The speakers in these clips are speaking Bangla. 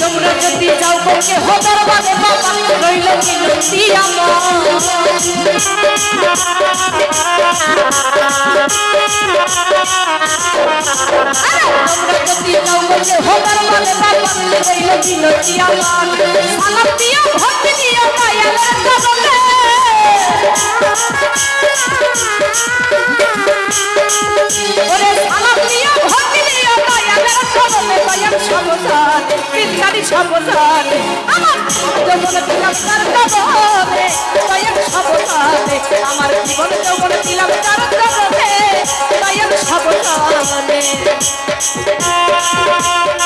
তোমরা যদি যাও বলকে হবার বাদে বাবা রইল রইল মিনতি আমার। আমার যৌবন দিলাম তার কদমে আমার জীবন যৌবন দিলাম তার কদমে মায়ার সবদানে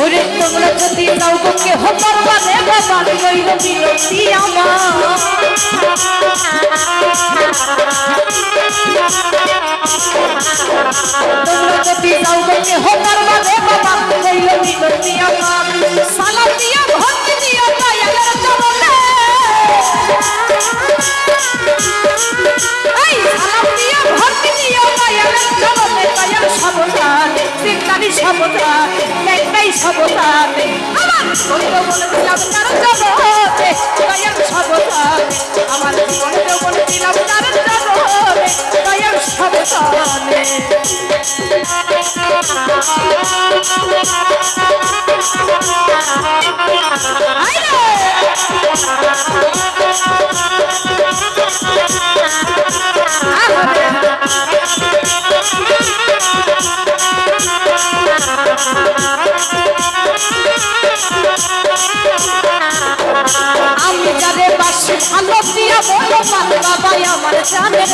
ওরে তোমরা যদি নৌকোকে হবার বাদে বাবা রইল বিরতি আমার তোমরা যদি নৌকোকে হবার বাদে বাবা রইল বিরতি আমার সালাম দিয়া ভক্তি দিয়া সাবধান আমার বন্ধু বলে তার জগতে দয়াল সাবধান। আমার জীবনে বলে তার জগতে দয়াল সাবধানে। আমি যারে বাসি ভালো দিয়া বলো মান বাবাই আমার জানের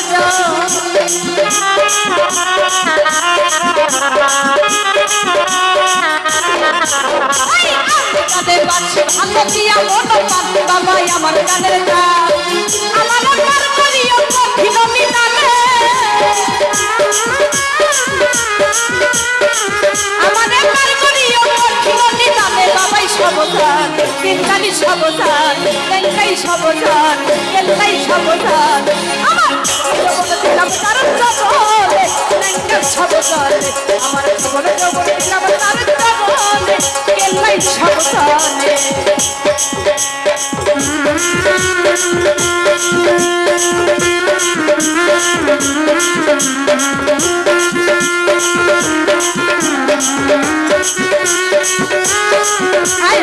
যারে বাসি ভালো দিয়া বলো মান বাবাই আমার জানের জান আমার চিন্তানি সাবধান কেনটাই সাবধান কেনটাই সাবধান আমার জীবনে জগতে কেনটাই সাবধান আমার জীবনে তার জগতে কেনটাই সাবধানে আয়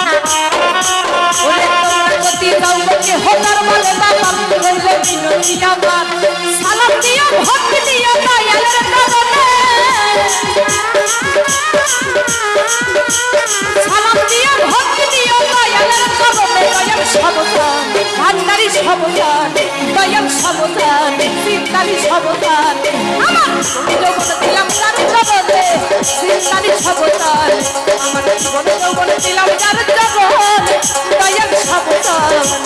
গতি হোতার বলে বাবা হইলে মিনতি আমার সালাম দিও, ভক্তি দিও, দয়ালের চরণে সালাম দিও, ভক্তি দিও, দয়ালের চরণে দয়াল সবদান ভান্ডারি সবদান দয়াল সবদান সিদ্ধারি সবদান আমার যৌবন দিলাম তার জগতে সিদ্ধারি সবদান আমার জীবন যৌবন দিলাম তার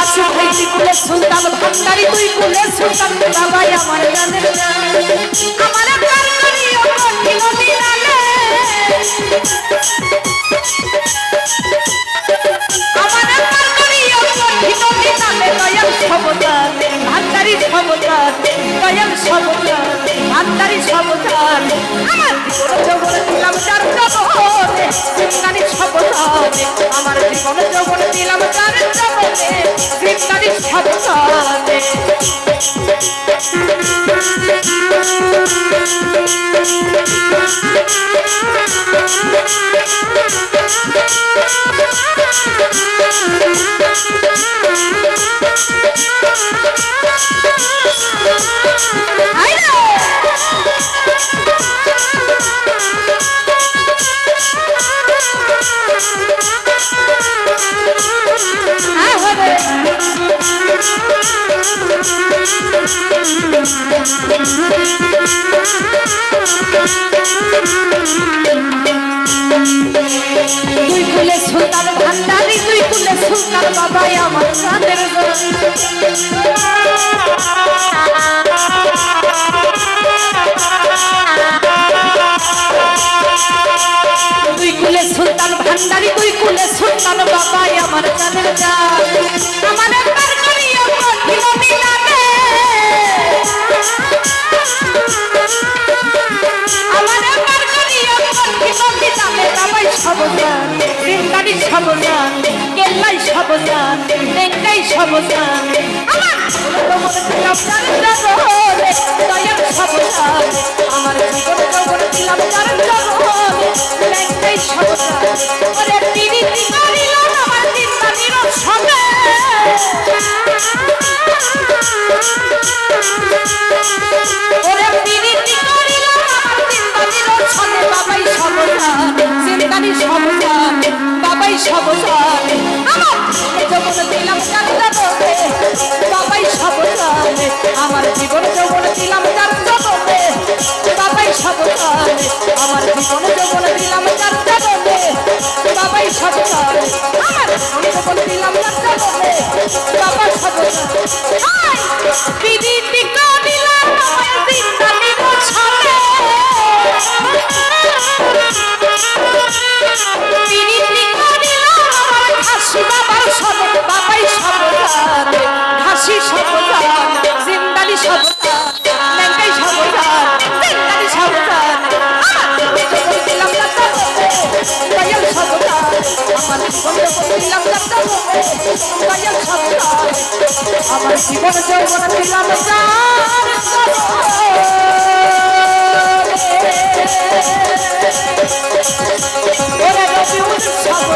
আসু ভাই কুলে সুলতান ভান্ডারি, তুই কুলে সুলতান বাবাই আমার জান। আমার কার করিও কঠিন দিনালে সবদান আমার জীবন যৌবন দিলাম যার জগতে। সিংহারি সবদানে আমার জীবন যৌবন দিলাম যার জগতে। সিংহারি সবদানে হ্যাঁ তুই কুলে সুলতান ভান্ডারি, তুই কুলে সুলতান বাবাই আমার সাদের তুই কুলে সুলতান ভান্ডারি, তুই কুলে সুলতান বাবাই আমার চাঁদের চাঁদ আমার একবার করিও কঠিন করিও কঠিন মিলানে বাবাই সবজান সিংহারি সবজান কেল্লাই সবজান নেংটাই সবজান আমার জীবন যৌবন দিলাম যার জগতে নেংটাই সবজান ওরে তিনি কি করিল আমার চিন্তা নিরব সবে সবজান আমার যৌবন দিলাম বাবাই সবজান আমার জীবন যৌবন দিলাম যার জগতে বাবাই সবজান আমার জীবন যৌবন দিলাম বাবাই সবজান আমার জীবন দিলাম বাবা সবজান হাই আমার জীবন যৌবন দিলাম ওরে রবি উৎসব